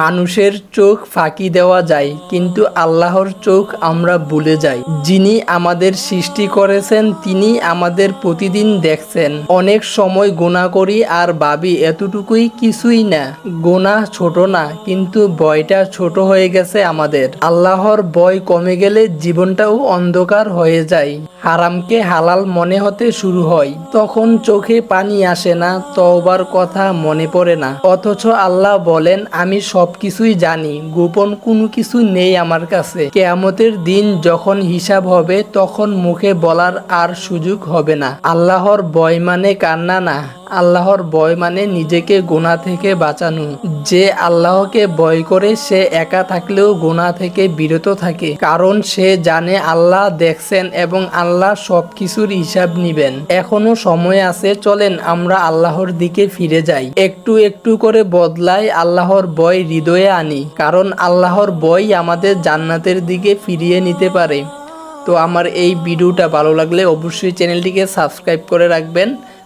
মানুষের চোখ ফাঁকি দেওয়া যায়, কিন্তু আল্লাহর চোখ আমরা ভুলে যাই। যিনি আমাদের সৃষ্টি করেছেন, তিনি আমাদের প্রতিদিন দেখছেন। অনেক সময় গোনা করি আর ভাবি, এতটুকুই কিছুই না। গোনা ছোট না, কিন্তু ভয়টা ছোট হয়ে গেছে আমাদের। আল্লাহর ভয় কমে গেলে জীবনটাও অন্ধকার হয়ে যায়। হারামকে হালাল মনে হতে শুরু হয়। তখন চোখে পানি আসে না, তওবার কথা মনে পড়ে না। অথচ আল্লাহ বলেন, আমি সবকিছুই জানি, গোপন কোনো কিছু নেই আমার কাছে। কেয়ামতের দিন যখন হিসাব হবে, তখন মুখে বলার আর সুযোগ হবে না। আল্লাহর বয় মানে কান্না না। আল্লাহর ভয় মানে নিজেকে গোনা থেকে বাঁচানো। যে আল্লাহকে ভয় করে, সে একা থাকলেও গোনা থেকে বিরত থাকে। কারণ সে জানে আল্লাহ দেখছেন এবং আল্লাহ সবকিছুর হিসাব নিবেন। এখনও সময় আছে, চলেন আমরা আল্লাহর দিকে ফিরে যাই। একটু একটু করে বদলাই আল্লাহর বয় হৃদয়ে আনি। কারণ আল্লাহর ভয় আমাদের জান্নাতের দিকে ফিরিয়ে নিতে পারে। তো আমার এই ভিডিওটা ভালো লাগলে অবশ্যই চ্যানেলটিকে সাবস্ক্রাইব করে রাখবেন।